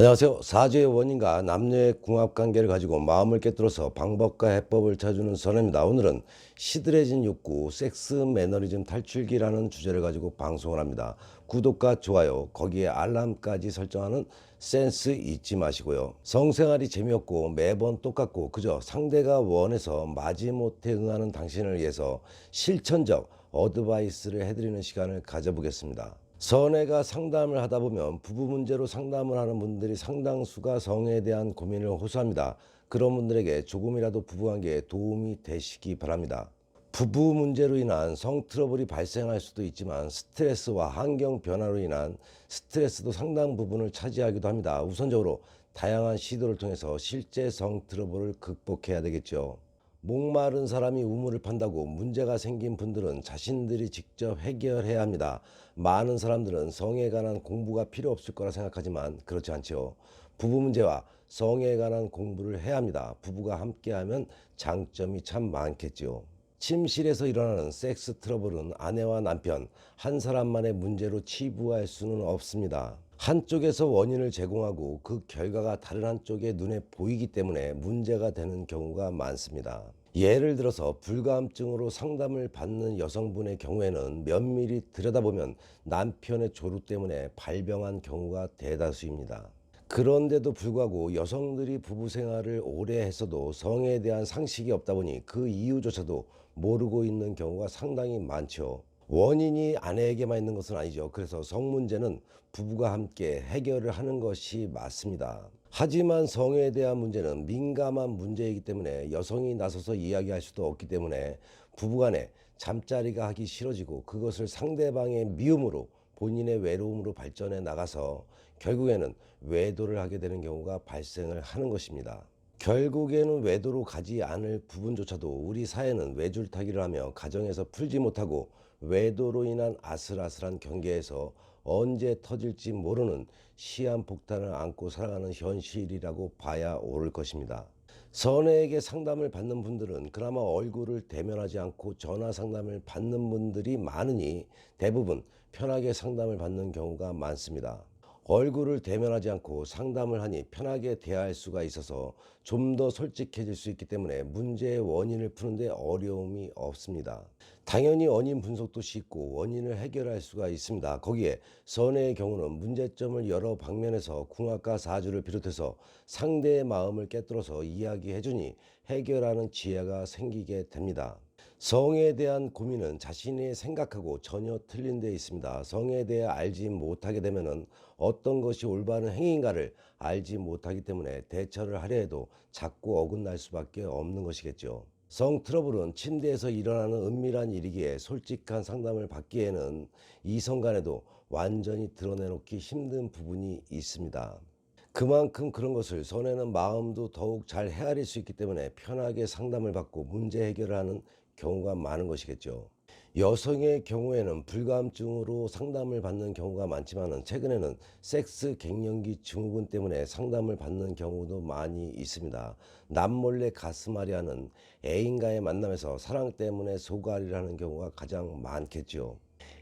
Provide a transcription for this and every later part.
안녕하세요. 사주의 원인과 남녀의 궁합 관계를 가지고 마음을 깨뜨려서 방법과 해법을 찾아주는 선입니다. 오늘은 시들해진 욕구, 섹스 매너리즘 탈출기라는 주제를 가지고 방송을 합니다. 구독과 좋아요, 거기에 알람까지 설정하는 센스 잊지 마시고요. 성생활이 재미없고 매번 똑같고 그저 상대가 원해서 마지못해 응하는 당신을 위해서 실천적 어드바이스를 해드리는 시간을 가져보겠습니다. 선혜가 상담을 하다 보면 부부 문제로 상담을 하는 분들이 상당수가 성에 대한 고민을 호소합니다. 그런 분들에게 조금이라도 부부관계에 도움이 되시기 바랍니다. 부부 문제로 인한 성 트러블이 발생할 수도 있지만 스트레스와 환경 변화로 인한 스트레스도 상당 부분을 차지하기도 합니다. 우선적으로 다양한 시도를 통해서 실제 성 트러블을 극복해야 되겠죠. 목마른 사람이 우물을 판다고 문제가 생긴 분들은 자신들이 직접 해결해야 합니다. 많은 사람들은 성에 관한 공부가 필요 없을 거라 생각하지만 그렇지 않죠. 부부 문제와 성에 관한 공부를 해야 합니다. 부부가 함께하면 장점이 참 많겠죠. 침실에서 일어나는 섹스 트러블은 아내와 남편 한 사람만의 문제로 치부할 수는 없습니다. 한쪽에서 원인을 제공하고 그 결과가 다른 한쪽의 눈에 보이기 때문에 문제가 되는 경우가 많습니다. 예를 들어서 불감증으로 상담을 받는 여성분의 경우에는 면밀히 들여다보면 남편의 조루 때문에 발병한 경우가 대다수입니다. 그런데도 불구하고 여성들이 부부 생활을 오래 했어도 성에 대한 상식이 없다 보니 그 이유조차도 모르고 있는 경우가 상당히 많죠. 원인이 아내에게만 있는 것은 아니죠. 그래서 성 문제는 부부가 함께 해결을 하는 것이 맞습니다. 하지만 성에 대한 문제는 민감한 문제이기 때문에 여성이 나서서 이야기할 수도 없기 때문에 부부간에 잠자리가 하기 싫어지고 그것을 상대방의 미움으로 본인의 외로움으로 발전해 나가서 결국에는 외도를 하게 되는 경우가 발생을 하는 것입니다. 결국에는 외도로 가지 않을 부분조차도 우리 사회는 외줄타기를 하며 가정에서 풀지 못하고 외도로 인한 아슬아슬한 경계에서 언제 터질지 모르는 시한폭탄을 안고 살아가는 현실이라고 봐야 옳을 것입니다. 선혜에게 상담을 받는 분들은 그나마 얼굴을 대면하지 않고 전화 상담을 받는 분들이 많으니 대부분 편하게 상담을 받는 경우가 많습니다. 얼굴을 대면하지 않고 상담을 하니 편하게 대할 수가 있어서 좀 더 솔직해질 수 있기 때문에 문제의 원인을 푸는데 어려움이 없습니다. 당연히 원인 분석도 쉽고 원인을 해결할 수가 있습니다. 거기에 선혜의 경우는 문제점을 여러 방면에서 궁합과 사주를 비롯해서 상대의 마음을 깨뜨려서 이야기해주니 해결하는 지혜가 생기게 됩니다. 성에 대한 고민은 자신이 생각하고 전혀 틀린 데 있습니다. 성에 대해 알지 못하게 되면은 어떤 것이 올바른 행위인가를 알지 못하기 때문에 대처를 하려 해도 자꾸 어긋날 수밖에 없는 것이겠죠. 성 트러블은 침대에서 일어나는 은밀한 일이기에 솔직한 상담을 받기에는 이성 간에도 완전히 드러내놓기 힘든 부분이 있습니다. 그만큼 그런 것을 선에는 마음도 더욱 잘 헤아릴 수 있기 때문에 편하게 상담을 받고 문제 해결을 하는 경우가 많은 것이겠죠. 여성의 경우에는 불감증으로 상담을 받는 경우가 많지만 최근에는 섹스 갱년기 증후군 때문에 상담을 받는 경우도 많이 있습니다. 남몰래 가슴앓이 하는 애인과의 만남에서 사랑 때문에 소갈이를 하는 경우가 가장 많겠죠.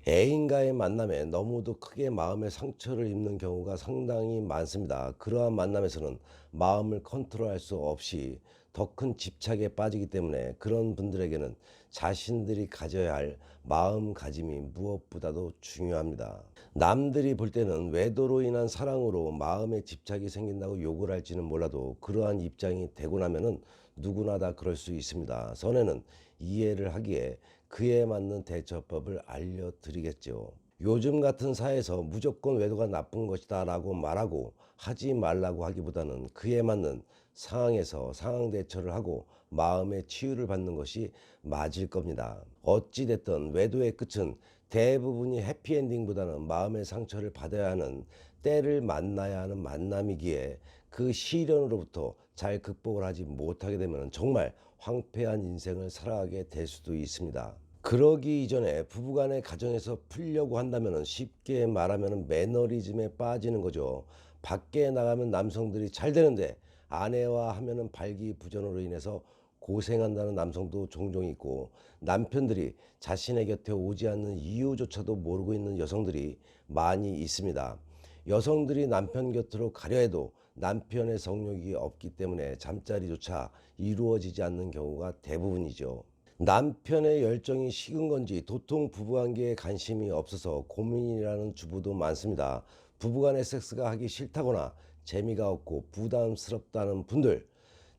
애인과의 만남에 너무도 크게 마음의 상처를 입는 경우가 상당히 많습니다. 그러한 만남에서는 마음을 컨트롤할 수 없이 더 큰 집착에 빠지기 때문에 그런 분들에게는 자신들이 가져야 할 마음가짐이 무엇보다도 중요합니다. 남들이 볼 때는 외도로 인한 사랑으로 마음에 집착이 생긴다고 욕을 할지는 몰라도 그러한 입장이 되고 나면은 누구나 다 그럴 수 있습니다. 선에는 이해를 하기에 그에 맞는 대처법을 알려드리겠죠. 요즘 같은 사회에서 무조건 외도가 나쁜 것이다 라고 말하고 하지 말라고 하기보다는 그에 맞는 상황에서 상황 대처를 하고 마음의 치유를 받는 것이 맞을 겁니다. 어찌됐든 외도의 끝은 대부분이 해피엔딩보다는 마음의 상처를 받아야 하는 때를 만나야 하는 만남이기에 그 시련으로부터 잘 극복을 하지 못하게 되면 정말 황폐한 인생을 살아가게 될 수도 있습니다. 그러기 이전에 부부간의 가정에서 풀려고 한다면 쉽게 말하면 매너리즘에 빠지는 거죠. 밖에 나가면 남성들이 잘 되는데 아내와 하면은 발기부전으로 인해서 고생한다는 남성도 종종 있고 남편들이 자신의 곁에 오지 않는 이유조차도 모르고 있는 여성들이 많이 있습니다. 여성들이 남편 곁으로 가려 해도 남편의 성욕이 없기 때문에 잠자리조차 이루어지지 않는 경우가 대부분이죠. 남편의 열정이 식은 건지 도통 부부관계에 관심이 없어서 고민이라는 주부도 많습니다. 부부간의 섹스가 하기 싫다거나 재미가 없고 부담스럽다는 분들,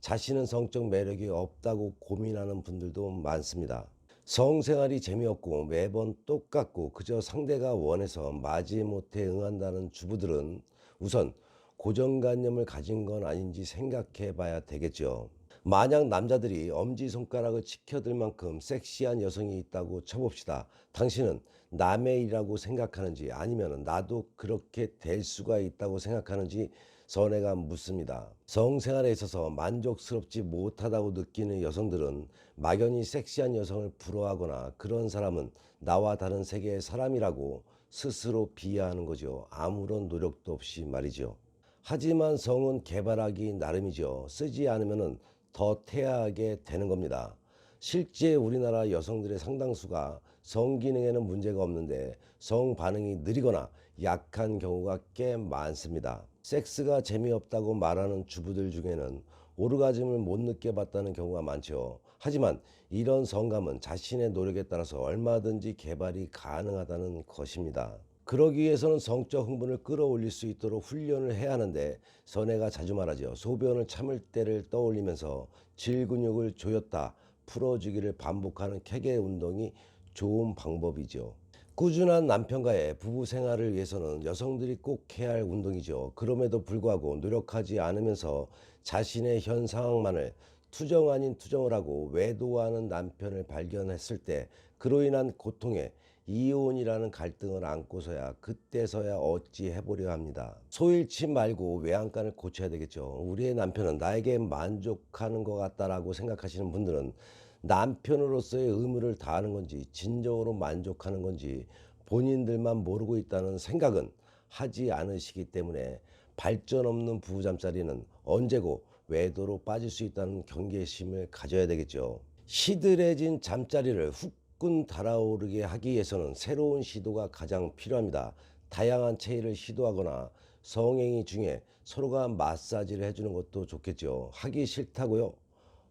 자신은 성적 매력이 없다고 고민하는 분들도 많습니다. 성생활이 재미없고 매번 똑같고 그저 상대가 원해서 마지못해 응한다는 주부들은 우선 고정관념을 가진 건 아닌지 생각해 봐야 되겠죠. 만약 남자들이 엄지손가락을 치켜들 만큼 섹시한 여성이 있다고 쳐봅시다. 당신은 남의 일이라고 생각하는지 아니면 나도 그렇게 될 수가 있다고 생각하는지 선회가 묻습니다. 성생활에 있어서 만족스럽지 못하다고 느끼는 여성들은 막연히 섹시한 여성을 부러워하거나 그런 사람은 나와 다른 세계의 사람이라고 스스로 비하하는 거죠. 아무런 노력도 없이 말이죠. 하지만 성은 개발하기 나름이죠. 쓰지 않으면 더 태아하게 되는 겁니다. 실제 우리나라 여성들의 상당수가 성기능에는 문제가 없는데 성 반응이 느리거나 약한 경우가 꽤 많습니다. 섹스가 재미없다고 말하는 주부들 중에는 오르가즘을 못 느껴봤다는 경우가 많죠. 하지만 이런 성감은 자신의 노력에 따라서 얼마든지 개발이 가능하다는 것입니다. 그러기 위해서는 성적 흥분을 끌어올릴 수 있도록 훈련을 해야 하는데 선혜가 자주 말하죠. 소변을 참을 때를 떠올리면서 질근육을 조였다 풀어주기를 반복하는 케게 운동이 좋은 방법이죠. 꾸준한 남편과의 부부 생활을 위해서는 여성들이 꼭 해야 할 운동이죠. 그럼에도 불구하고 노력하지 않으면서 자신의 현 상황만을 투정 아닌 투정을 하고 외도하는 남편을 발견했을 때 그로 인한 고통에 이혼이라는 갈등을 안고서야 그때서야 어찌 해보려 합니다. 소일치 말고 외양간을 고쳐야 되겠죠. 우리의 남편은 나에게 만족하는 것 같다라고 생각하시는 분들은 남편으로서의 의무를 다하는 건지 진정으로 만족하는 건지 본인들만 모르고 있다는 생각은 하지 않으시기 때문에 발전 없는 부부 잠자리는 언제고 외도로 빠질 수 있다는 경계심을 가져야 되겠죠. 시들해진 잠자리를 후끈 달아오르게 하기 위해서는 새로운 시도가 가장 필요합니다. 다양한 체위를 시도하거나 성행위 중에 서로가 마사지를 해주는 것도 좋겠죠. 하기 싫다고요?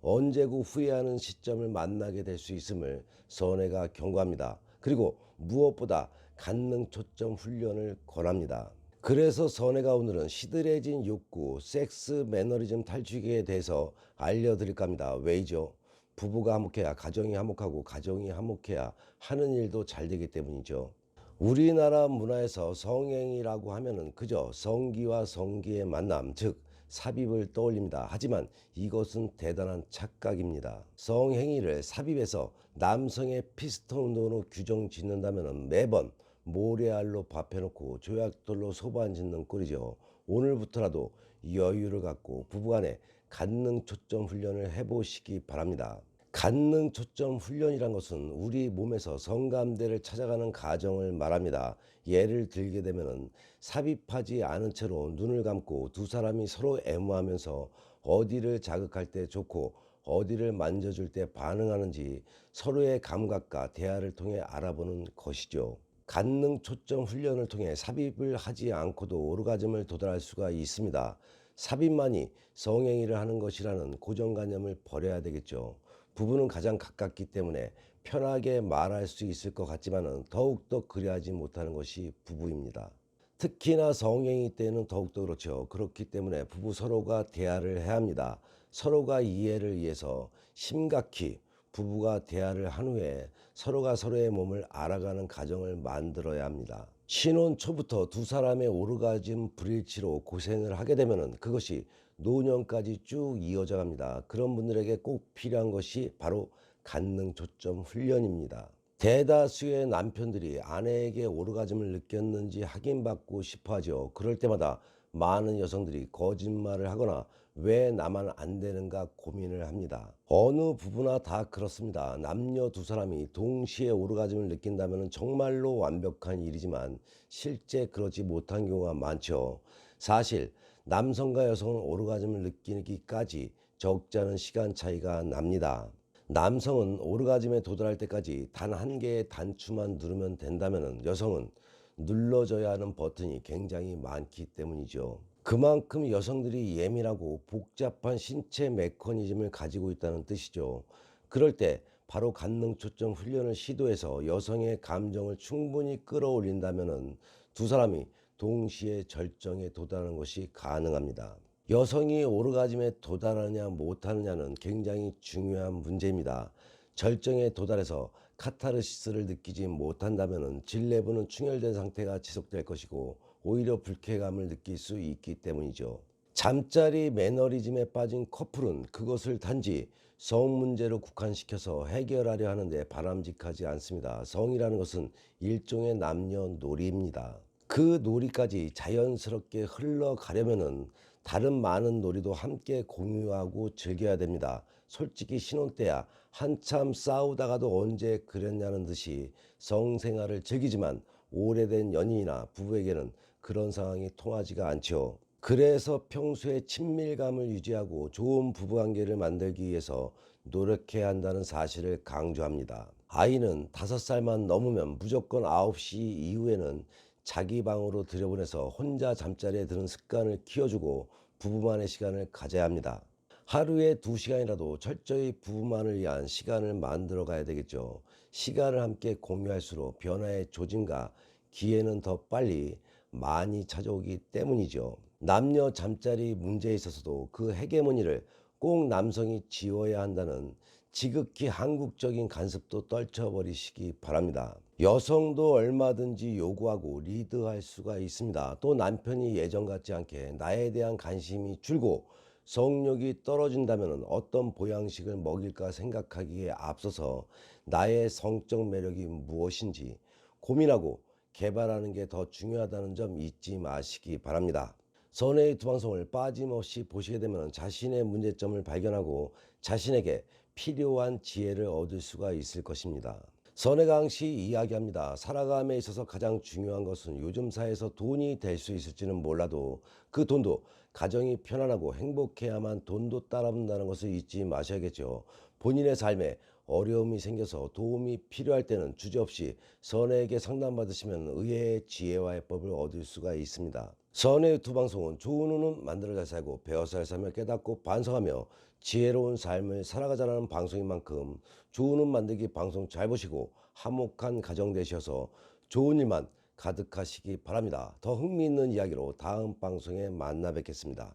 언제고 후회하는 시점을 만나게 될 수 있음을 선혜가 경고합니다. 그리고 무엇보다 간능 초점 훈련을 권합니다. 그래서 선혜가 오늘은 시들해진 욕구, 섹스 매너리즘 탈취기에 대해서 알려드릴까 합니다. 왜이죠? 부부가 화목해야 가정이 화목하고 가정이 화목해야 하는 일도 잘 되기 때문이죠. 우리나라 문화에서 성행이라고 하면은 그저 성기와 성기의 만남, 즉 삽입을 떠올립니다. 하지만 이것은 대단한 착각입니다. 성행위를 삽입해서 남성의 피스톤으로 규정 짓는다면 매번 모래알로 밥해놓고 조약돌로 소반 짓는 꼴이죠. 오늘부터라도 여유를 갖고 부부간에 간능 초점 훈련을 해보시기 바랍니다. 간능 초점 훈련이란 것은 우리 몸에서 성감대를 찾아가는 과정을 말합니다. 예를 들게 되면 삽입하지 않은 채로 눈을 감고 두 사람이 서로 애무하면서 어디를 자극할 때 좋고 어디를 만져줄 때 반응하는지 서로의 감각과 대화를 통해 알아보는 것이죠. 간능 초점 훈련을 통해 삽입을 하지 않고도 오르가즘을 도달할 수가 있습니다. 삽입만이 성행위를 하는 것이라는 고정관념을 버려야 되겠죠. 부부는 가장 가깝기 때문에 편하게 말할 수 있을 것 같지만 더욱더 그리하지 못하는 것이 부부입니다. 특히나 성행위 때는 더욱더 그렇죠. 그렇기 때문에 부부 서로가 대화를 해야 합니다. 서로가 이해를 위해서 심각히 부부가 대화를 한 후에 서로가 서로의 몸을 알아가는 과정을 만들어야 합니다. 신혼 초부터 두 사람의 오르가즘 불일치로 고생을 하게 되면 그것이 노년까지 쭉 이어져 갑니다. 그런 분들에게 꼭 필요한 것이 바로 간능 초점 훈련입니다. 대다수의 남편들이 아내에게 오르가즘을 느꼈는지 확인받고 싶어 하죠. 그럴 때마다 많은 여성들이 거짓말을 하거나 왜 나만 안 되는가 고민을 합니다. 어느 부부나 다 그렇습니다. 남녀 두 사람이 동시에 오르가즘을 느낀다면 정말로 완벽한 일이지만 실제 그러지 못한 경우가 많죠. 사실 남성과 여성은 오르가즘을 느끼기까지 적지 않은 시간 차이가 납니다. 남성은 오르가즘에 도달할 때까지 단 한 개의 단추만 누르면 된다면 여성은 눌러져야 하는 버튼이 굉장히 많기 때문이죠. 그만큼 여성들이 예민하고 복잡한 신체 메커니즘을 가지고 있다는 뜻이죠. 그럴 때 바로 관능 초점 훈련을 시도해서 여성의 감정을 충분히 끌어올린다면 두 사람이 동시에 절정에 도달하는 것이 가능합니다. 여성이 오르가즘에 도달하느냐 못하느냐는 굉장히 중요한 문제입니다. 절정에 도달해서 카타르시스를 느끼지 못한다면 질내부는 충혈된 상태가 지속될 것이고 오히려 불쾌감을 느낄 수 있기 때문이죠. 잠자리 매너리즘에 빠진 커플은 그것을 단지 성 문제로 국한시켜서 해결하려 하는데 바람직하지 않습니다. 성이라는 것은 일종의 남녀 놀이입니다. 그 놀이까지 자연스럽게 흘러가려면은 다른 많은 놀이도 함께 공유하고 즐겨야 됩니다. 솔직히 신혼 때야 한참 싸우다가도 언제 그랬냐는 듯이 성생활을 즐기지만 오래된 연인이나 부부에게는 그런 상황이 통하지가 않죠. 그래서 평소에 친밀감을 유지하고 좋은 부부관계를 만들기 위해서 노력해야 한다는 사실을 강조합니다. 아이는 다섯 살만 넘으면 무조건 9시 이후에는 자기 방으로 들여보내서 혼자 잠자리에 드는 습관을 키워주고 부부만의 시간을 가져야 합니다. 하루에 두 시간이라도 철저히 부부만을 위한 시간을 만들어 가야 되겠죠. 시간을 함께 공유할수록 변화의 조짐과 기회는 더 빨리 많이 찾아오기 때문이죠. 남녀 잠자리 문제에 있어서도 그 헤게모니를 꼭 남성이 지워야 한다는 지극히 한국적인 간섭도 떨쳐버리시기 바랍니다. 여성도 얼마든지 요구하고 리드할 수가 있습니다. 또 남편이 예전 같지 않게 나에 대한 관심이 줄고 성욕이 떨어진다면 어떤 보양식을 먹일까 생각하기에 앞서서 나의 성적 매력이 무엇인지 고민하고 개발하는 게 더 중요하다는 점 잊지 마시기 바랍니다. 선의 두 방송을 빠짐없이 보시게 되면 자신의 문제점을 발견하고 자신에게 필요한 지혜를 얻을 수가 있을 것입니다. 선해강 씨 이야기합니다. 살아감에 있어서 가장 중요한 것은 요즘 사회에서 돈이 될 수 있을지는 몰라도 그 돈도 가정이 편안하고 행복해야만 돈도 따라붙는다는 것을 잊지 마셔야겠죠. 본인의 삶에 어려움이 생겨서 도움이 필요할 때는 주저없이 선혜에게 상담받으시면 의외의 지혜와 해법을 얻을 수가 있습니다. 선의 두 방송은 좋은 후는 만들어 잘 살고 배워서 잘 살며 깨닫고 반성하며 지혜로운 삶을 살아가자는 방송인 만큼 좋은 후 만들기 방송 잘 보시고 화목한 가정 되셔서 좋은 일만 가득하시기 바랍니다. 더 흥미있는 이야기로 다음 방송에 만나 뵙겠습니다.